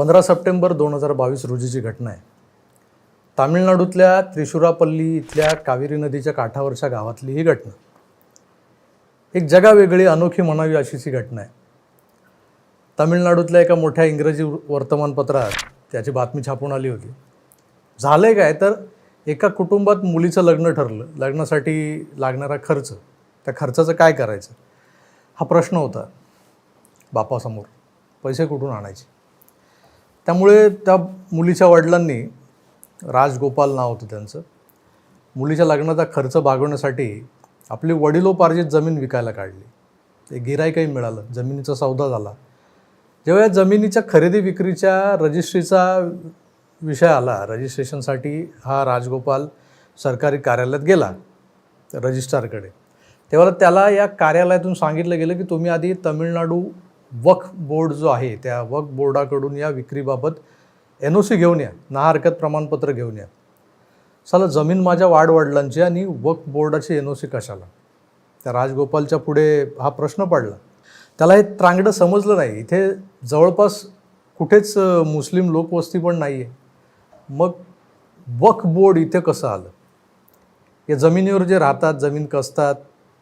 पंधरा सप्टेंबर दोन हजार बावीस रोजीची घटना आहे तामिळनाडूतल्या त्रिशुरापल्ली इथल्या कावेरी नदीच्या काठावरच्या गावातली ही घटना. एक जगावेगळी अनोखी म्हणावी अशीच ही घटना आहे. तामिळनाडूतल्या एका मोठ्या इंग्रजी वर्तमानपत्रात त्याची बातमी छापून आली होती. झालंय काय? तर एका कुटुंबात मुलीचं लग्न ठरलं. लग्नासाठी लागणारा खर्च त्या खर्चाचं काय करायचं? हा प्रश्न होता बापासमोर. पैसे कुठून आणायचे? त्यामुळे त्या मुलीच्या वडिलांनी राजगोपाल नाव होतं त्यांचं. मुलीच्या लग्नाचा खर्च भागवण्यासाठी आपली वडिलोपार्जित जमीन विकायला काढली. ते गिराईकही मिळालं. जमिनीचा सौदा झाला. जेव्हा या जमिनीच्या खरेदी विक्रीच्या रजिस्ट्रीचा विषय आला रजिस्ट्रेशनसाठी हा राजगोपाल सरकारी कार्यालयात गेला रजिस्ट्रारकडे. तेव्हा त्याला या कार्यालयातून सांगितलं गेलं की तुम्ही आधी तमिळनाडू वक्फ बोर्ड जो आहे त्या वक्फ बोर्डाकडून या विक्रीबाबत एन ओ सी घेऊन या ना हरकत प्रमाणपत्र घेऊन या. चला जमीन माझ्या वाडवडिलांची आणि वक्फ बोर्डाची एन ओ सी कशाला? त्या राजगोपालच्या पुढे हा प्रश्न पडला. त्याला हे त्रांगडं समजलं नाही. इथे जवळपास कुठेच मुस्लिम लोकवस्ती पण नाही आहे मग वक्फ बोर्ड इथे कसं आलं? या जमिनीवर जे राहतात जमीन कसतात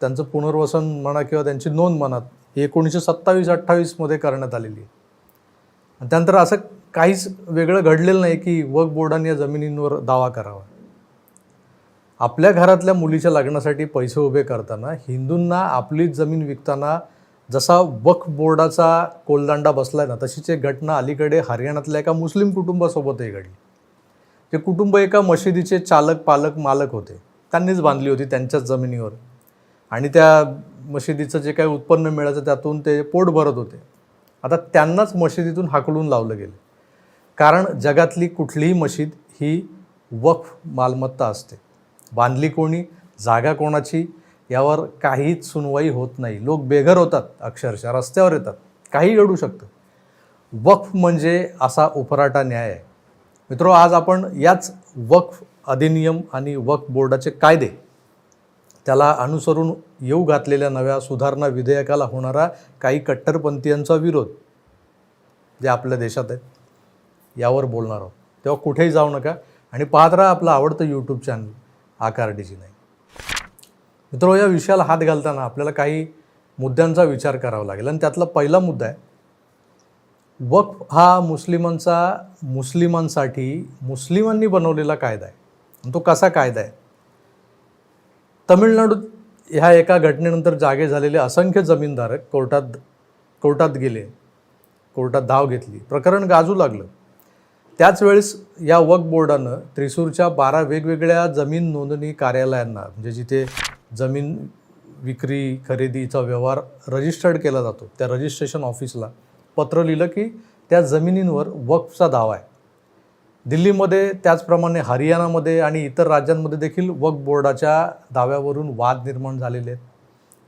त्यांचं पुनर्वसन म्हणा किंवा त्यांची नोंद म्हणा ही एकोणीसशे सत्तावीस अठ्ठावीसमध्ये करण्यात आलेली आहे. आणि त्यानंतर असं काहीच वेगळं घडलेलं नाही की वक्फ बोर्डाने या जमिनींवर दावा करावा. आपल्या घरातल्या मुलीच्या लग्नासाठी पैसे उभे करताना हिंदूंना आपली जमीन विकताना जसा वक्फ बोर्डाचा कोलदांडा बसलाय ना तशीच एक घटना अलीकडे हरियाणातल्या एका मुस्लिम कुटुंबासोबतही घडली. ते कुटुंब एका मशिदीचे चालक पालक मालक होते त्यांनीच बांधली होती त्यांच्याच जमिनीवर. आणि त्या मशिदीचं जे काही उत्पन्न मिळायचं त्यातून ते पोट भरत होते. आता त्यांनाच मशिदीतून हाकलून लावलं गेलं. कारण जगातली कुठलीही मशीद ही वक्फ मालमत्ता असते. बांधली कोणी जागा कोणाची यावर काहीच सुनवाई होत नाही. लोक बेघर होतात अक्षरशः रस्त्यावर येतात. काही घडू शकतं. वक्फ म्हणजे असा उपराटा न्याय आहे. मित्रो आज आपण याच वक्फ अधिनियम आणि वक्फ बोर्डाचे कायदे त्याला अनुसरून येऊ घातलेल्या नव्या सुधारणा विधेयकाला होणारा काही कट्टरपंथीयांचा विरोध जे आपल्या देशात आहेत यावर बोलणार आहोत. तेव्हा कुठेही जाऊ नका आणि पाहत राहा आपलं आवडतं यूट्यूब चॅनल आकार डीजी नाही. मित्रो या विषयाला हात घालताना आपल्याला काही मुद्द्यांचा विचार करावा लागेल. आणि त्यातला पहिला मुद्दा आहे वक्फ हा मुस्लिमांचा मुस्लिमांसाठी मुस्लिमांनी बनवलेला कायदा आहे. आणि तो कसा कायदा आहे? तमिळनाडूत ह्या एका घटनेनंतर जागे झालेले असंख्य जमीनधारक कोर्टात कोर्टात गेले कोर्टात धाव घेतली. प्रकरण गाजू लागलं. त्याच वेळेस या वक्फ बोर्डानं त्रिसूरच्या बारा वेगवेगळ्या जमीन नोंदणी कार्यालयांना म्हणजे जिथे जमीन विक्री खरेदीचा व्यवहार रजिस्टर्ड केला जातो त्या रजिस्ट्रेशन ऑफिसला पत्र लिहिलं की त्या जमिनींवर वक्फचा दावा आहे. दिल्लीमध्ये त्याचप्रमाणे हरियाणामध्ये आणि इतर राज्यांमध्ये देखील वक्फ बोर्डाच्या दाव्यावरून वाद निर्माण झालेले आहेत.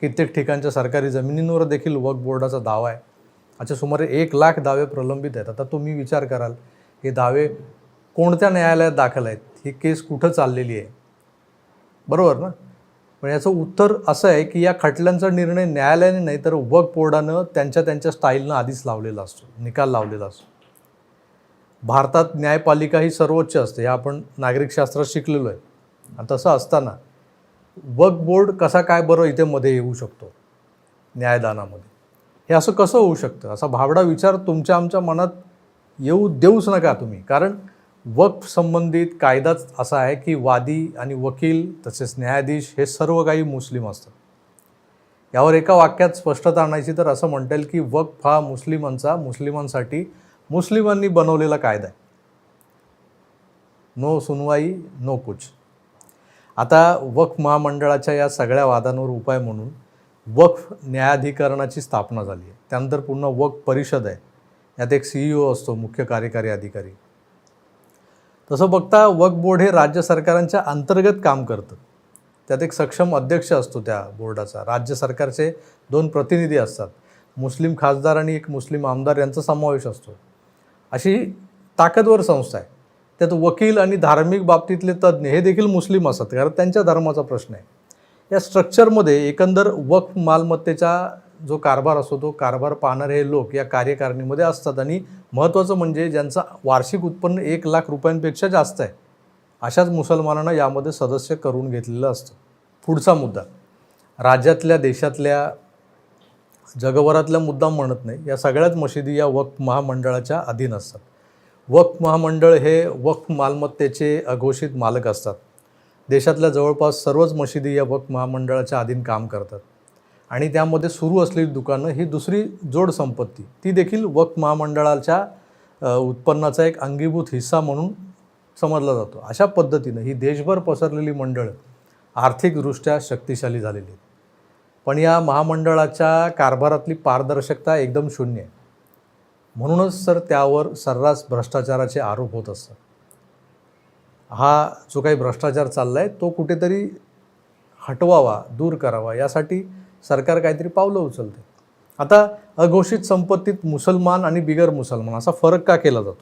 कित्येक ठिकाणच्या सरकारी जमिनींवर देखील वक्फ बोर्डाचा दावा आहे. असे सुमारे एक लाख दावे प्रलंबित आहेत. आता तुम्ही विचार कराल हे दावे कोणत्या न्यायालयात दाखल आहेत? ही केस कुठं चाललेली आहे? बरोबर ना? पण याचं उत्तर असं आहे की या खटल्यांचा निर्णय न्यायालयाने नाही तर वक्फ बोर्डानं त्यांच्या त्यांच्या स्टाईलनं आधीच लावलेला असतो निकाल लावलेला असतो. भारतात न्यायपालिका ही सर्वोच्च असते. हे आपण नागरिकशास्त्रात शिकलेलो आहे. आणि तसं असताना वक बोर्ड कसा काय बरं इथे मध्ये येऊ शकतो? न्यायदानामध्ये. हे असं कसं होऊ शकतं? असा भाबडा विचार तुमच्या आमच्या मनात येऊ देऊच नका तुम्ही. कारण वक्फ संबंधित कायदाच असा आहे की वादी आणि वकील तसेच न्यायाधीश हे सर्व काही मुस्लिम असतात. यावर एका वाक्यात स्पष्टता आणायची तर असं म्हणता येईल की वक्फ हा मुस्लिमांचा मुस्लिमांसाठी मुस्लिमांनी बनवलेला कायदा आहे. नो सुनवाई नो कुछ. आता वक्फ महामंडळाच्या या सगळ्या वादांवर उपाय म्हणून वक्फ न्यायाधिकरणाची स्थापना झाली आहे. त्यानंतर पुन्हा वक्फ परिषद आहे. यात एक सी ई ओ असतो मुख्य कार्यकारी अधिकारी. तसं बघता वक्फ बोर्ड हे राज्य सरकारांच्या अंतर्गत काम करतं. त्यात एक सक्षम अध्यक्ष असतो त्या बोर्डाचा. राज्य सरकारचे दोन प्रतिनिधी असतात. मुस्लिम खासदार आणि एक मुस्लिम आमदार यांचा समावेश असतो. अशी ताकदवर संस्था आहे. त्यात वकील आणि धार्मिक बाबतीतले तज्ज्ञ हे देखील मुस्लिम असतात कारण त्यांच्या धर्माचा प्रश्न आहे. या स्ट्रक्चरमध्ये एकंदर वक्फ मालमत्तेचा जो कारभार असतो तो कारभार पाहणारे हे लोक या कार्यकारिणीमध्ये असतात आणि महत्त्वाचं म्हणजे ज्यांचं वार्षिक उत्पन्न एक लाख रुपयांपेक्षा जास्त आहे अशाच मुसलमानांना यामध्ये सदस्य करून घेतलेलं असतं. पुढचा मुद्दा राज्यातल्या देशातल्या जगभरातल्या मुद्दा म्हणत नाही. या सगळ्याच मशिदी या वक्फ महामंडळाच्या अधीन असतात. वक्फ महामंडळ हे वक्फ मालमत्तेचे अघोषित मालक असतात. देशातल्या जवळपास सर्वच मशिदी या वक्फ महामंडळाच्या अधीन काम करतात. आणि त्यामध्ये सुरू असलेली दुकानं ही दुसरी जोड संपत्ती. ती देखील वक्फ महामंडळाच्या उत्पन्नाचा एक अंगीभूत हिस्सा म्हणून समजला जातो. अशा पद्धतीनं ही देशभर पसरलेली मंडळं आर्थिकदृष्ट्या शक्तिशाली झालेली आहेत. पण या महामंडळाच्या कारभारातली पारदर्शकता एकदम शून्य आहे. म्हणूनच सर त्यावर सर्रास भ्रष्टाचाराचे आरोप होत असतात. हा जो काही भ्रष्टाचार चालला आहे तो कुठेतरी हटवावा दूर करावा यासाठी सरकार काहीतरी पावलं उचलते. आता अघोषित संपत्तीत मुसलमान आणि बिगर मुसलमान असा फरक का केला जातो?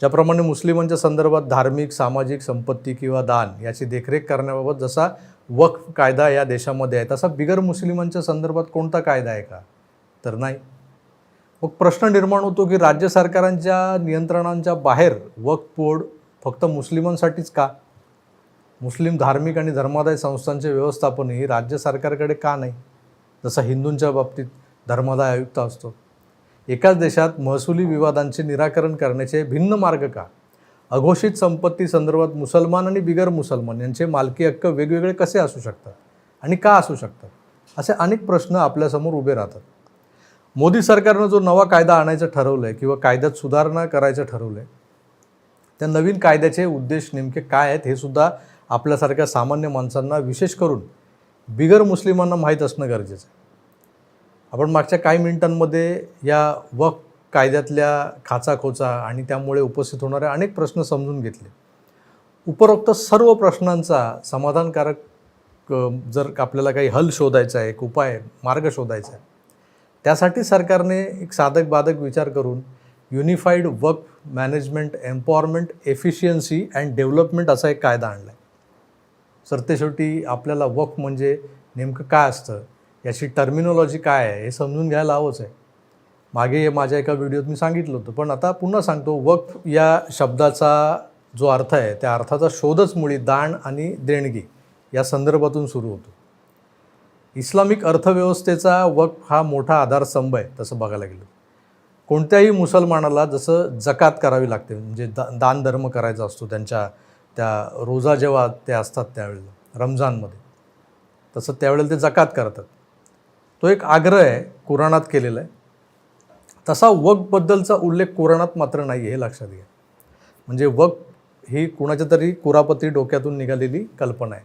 ज्याप्रमाणे मुस्लिमांच्या संदर्भात धार्मिक सामाजिक संपत्ती किंवा दान याची देखरेख करण्याबाबत जसा वक्फ कायदा या देशामध्ये आहे. तसा बिगर मुस्लिमांच्या संदर्भात कोणता कायदा आहे का? तर नाही. मग प्रश्न निर्माण होतो की राज्य सरकारांच्या नियंत्रणांच्या बाहेर वक्फ बोर्ड फक्त मुस्लिमांसाठीच का? मुस्लिम धार्मिक आणि धर्मादाय संस्थांचे व्यवस्थापनही राज्य सरकारकडे का नाही? जसं हिंदूंच्या बाबतीत धर्मादाय आयुक्त असतो. एकाच देशात महसुली विवादांचे निराकरण करण्याचे भिन्न मार्ग का? अघोषित संपत्ती संदर्भात मुसलमान आणि बिगर मुसलमान यांचे मालकी हक्क वेगवेगळे कसे असू शकतात आणि का असू शकतात? असे अनेक प्रश्न आपल्यासमोर उभे राहतात. मोदी सरकारनं जो नवा कायदा आणायचं ठरवलं आहे किंवा कायद्यात सुधारणा करायचं ठरवलं आहे त्या नवीन कायद्याचे उद्देश नेमके काय आहेत हे सुद्धा आपल्यासारख्या सामान्य माणसांना विशेष करून बिगर मुस्लिमांना माहीत असणं गरजेचं आहे. आपण मागच्या काही मिनिटांमध्ये या वक कायद्यातल्या खाचाखोचा आणि त्यामुळे उपस्थित होणारे अनेक प्रश्न समजून घेतले. उपरोक्त सर्व प्रश्नांचा समाधानकारक जर आपल्याला काही हल शोधायचा आहे एक उपाय मार्ग शोधायचा आहे त्यासाठी सरकारने एक साधक बाधक विचार करून unified work management empowerment efficiency and development असा एक कायदा आणला आहे सरतेशेवटी आपल्याला वक म्हणजे नेमकं काय असतं? याची टर्मिनॉलॉजी काय आहे? हे समजून घ्यायला हवंच आहे. मागे माझ्या एका व्हिडिओत मी सांगितलं होतं पण आता पुन्हा सांगतो वक्फ या शब्दाचा जो अर्थ आहे त्या अर्थाचा शोधच मुळी दान आणि देणगी या संदर्भातून सुरू होतो. इस्लामिक अर्थव्यवस्थेचा वक्फ हा मोठा आधारस्तंभ आहे तसं बघायला गेलं कोणत्याही मुसलमानाला जसं जकात करावी लागते म्हणजे दा दान धर्म करायचा असतो त्यांच्या त्या रोजा जेव्हा ते असतात त्यावेळेला रमजानमध्ये तसं त्यावेळेला ते जकात करतात. तो एक आग्रह आहे कुराणात केलेला आहे. तसा वकबद्दलचा उल्लेख कुराणात मात्र नाही हे लक्षात घ्या. म्हणजे वक ही कुणाच्या तरी कुरापती डोक्यातून निघालेली कल्पना आहे.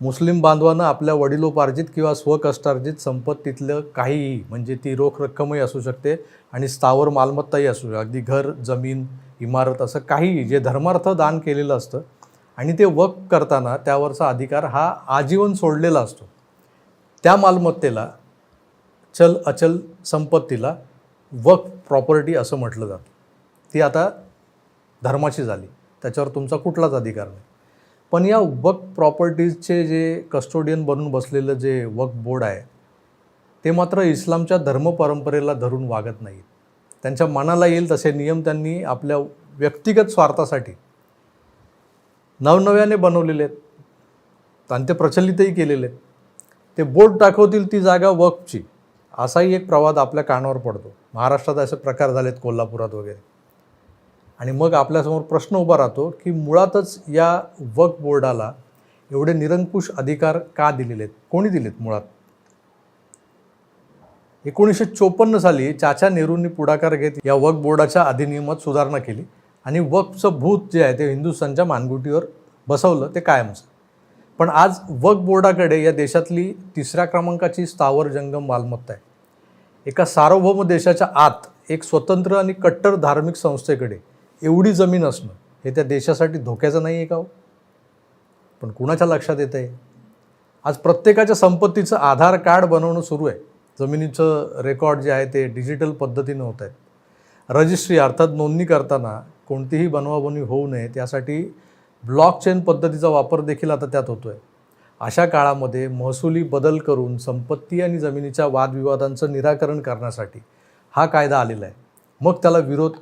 मुस्लिम बांधवांना आपल्या वडिलोपार्जित किंवा स्वकष्टार्जित संपत्तीतलं काहीही म्हणजे ती रोख रक्कमही असू शकते आणि स्थावर मालमत्ताही असू शकते. अगदी घर जमीन इमारत असं काहीही जे धर्मार्थ दान केलेलं असतं आणि ते वक करताना त्यावरचा अधिकार हा आजीवन सोडलेला असतो. त्या मालमत्तेला चल अचल संपत्तीला वक प्रॉपर्टी असं म्हटलं जातं. ती आता धर्माची झाली. त्याच्यावर तुमचा कुठलाच अधिकार नाही. पण या वक प्रॉपर्टीजचे जे कस्टोडियन बनून बसलेलं जे वक बोर्ड आहे ते मात्र इस्लामच्या धर्मपरंपरेला धरून वागत नाहीत. त्यांच्या मनाला येईल तसे नियम त्यांनी आपल्या व्यक्तिगत स्वार्थासाठी नवनव्याने बनवलेले आहेत. आणि ते प्रचलितही केलेले आहेत. ते बोर्ड दाखवतील ती जागा वक्फची असाही एक प्रवाद आपल्या कानावर पडतो. महाराष्ट्रात असे प्रकार झालेत कोल्हापुरात वगैरे. आणि मग आपल्यासमोर प्रश्न उभा राहतो की मुळातच या वक्फ बोर्डाला एवढे निरंकुश अधिकार का दिलेले आहेत कोणी दिलेत मुळात? एकोणीसशे चोपन्न साली चाचा नेहरूंनी पुढाकार घेत या वक्फ बोर्डाच्या अधिनियमात सुधारणा केली. आणि वक्फचं भूत जे आहे ते हिंदुस्थानच्या मानगुटीवर बसवलं ते कायमचं पण आज वक्फ बोर्डाकडे या देशातली तिसऱ्या क्रमांकाची स्थावर जंगम मालमत्ता आहे. एका सार्वभौम देशाच्या आत एक स्वतंत्र आणि कट्टर धार्मिक संस्थेकडे एवढी जमीन असणं हे त्या देशासाठी धोक्याचं नाही आहे का हो? पण कुणाच्या लक्षात येतं आहे आज प्रत्येकाच्या संपत्तीचं आधार कार्ड बनवणं सुरू आहे. जमिनीचं रेकॉर्ड जे आहे ते डिजिटल पद्धतीनं होत आहेत. रजिस्ट्री अर्थात नोंदणी करताना कोणतीही बनवाबनवी होऊ नये त्यासाठी ब्लॉक चेन पद्धतीचा वापर देखील आता त्यात होतो आहे अशा काळामध्ये महसुली बदल करून संपत्ती आणि जमिनीच्या वादविवादांचं निराकरण करण्यासाठी हा कायदा आलेला आहे. मग त्याला विरोध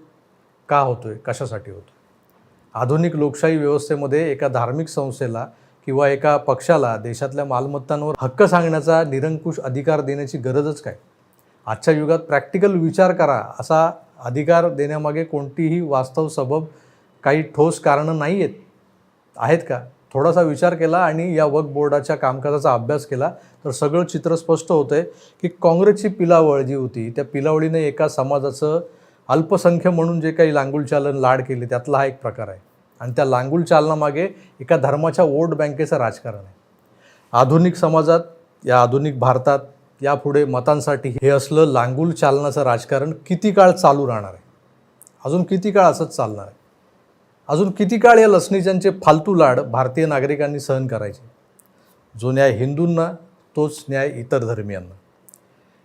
का होतोय? कशासाठी होतो आधुनिक लोकशाही व्यवस्थेमध्ये एका धार्मिक संस्थेला किंवा एका पक्षाला देशातल्या मालमत्तांवर हक्क सांगण्याचा निरंकुश अधिकार देण्याची गरजच काय? आजच्या युगात प्रॅक्टिकल विचार करा. असा अधिकार देण्यामागे कोणतीही वास्तव सबब काही ठोस कारणं नाही आहेत आहेत का? थोडासा विचार केला आणि या वक्फ बोर्डाच्या कामकाजाचा अभ्यास केला तर सगळं चित्र स्पष्ट होतं आहे की काँग्रेसची पिलावळ जी होती त्या पिलावळीने एका समाजाचं अल्पसंख्य म्हणून जे काही लांगुल चालन लाड केले त्यातला हा एक प्रकार आहे. आणि त्या लांगुल चालनामागे एका धर्माच्या वोट बँकेचं राजकारण आहे. आधुनिक समाजात या आधुनिक भारतात यापुढे मतांसाठी हे असलं लांगुल चालनाचं राजकारण किती काळ चालू राहणार आहे? अजून किती काळ असंच चालणार आहे? अजून किती काळ या लसणीच्यांचे फालतू लाड भारतीय नागरिकांनी सहन करायचे? जो न्याय हिंदूंना तोच न्याय इतर धर्मियांना.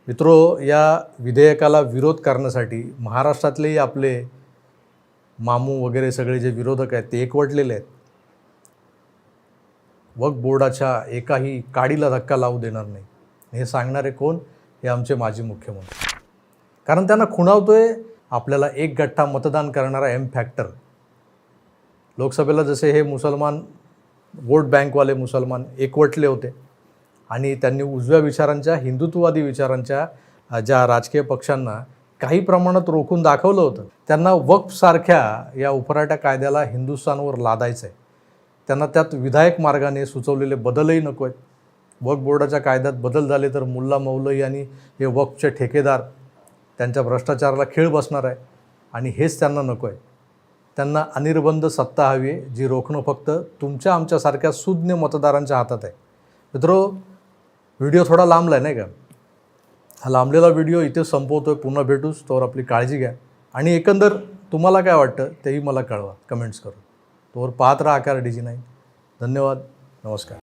मित्रो या विधेयकाला विरोध करण्यासाठी महाराष्ट्रातलेही आपले मामू वगैरे सगळे जे विरोधक आहेत ते एकवटलेले आहेत. वक्फ बोर्डाच्या एकाही काडीला धक्का लावू देणार नाही. हे सांगणारे कोण? हे आमचे माजी मुख्यमंत्री. कारण त्यांना खुणावतोय आपल्याला एक गठ्ठा मतदान करणारा एम फॅक्टर लोकसभेला जसे हे मुसलमान वोट बँकवाले मुसलमान एकवटले होते आणि त्यांनी उजव्या विचारांच्या हिंदुत्ववादी विचारांच्या ज्या राजकीय पक्षांना काही प्रमाणात रोखून दाखवलं होतं त्यांना वक्फसारख्या या उफराट्या कायद्याला हिंदुस्थानवर लादायचं आहे त्यांना त्यात विधायक मार्गाने सुचवलेले बदलही नको आहेत. वक्फ बोर्डाच्या कायद्यात बदल झाले तर मुल्ला मौलई आणि हे वक्फचे ठेकेदार त्यांच्या भ्रष्टाचाराला खेळ बसणार आहे आणि हेच त्यांना नको आहे. त्यांना अनिर्बंध सत्ता हवी आहे जी रोखणं फक्त तुमच्या आमच्यासारख्या सुज्ञ मतदारांच्या हातात आहे. मित्रो व्हिडिओ थोडा लांबला आहे नाही का? हा लांबलेला व्हिडिओ इथे संपवतो आहे पुन्हा भेटूच तोवर आपली काळजी घ्या. आणि एकंदर तुम्हाला काय वाटतं तेही मला कळवा कमेंट्स करून. तोवर पाहत राहा आकार डीजी नाही धन्यवाद नमस्कार.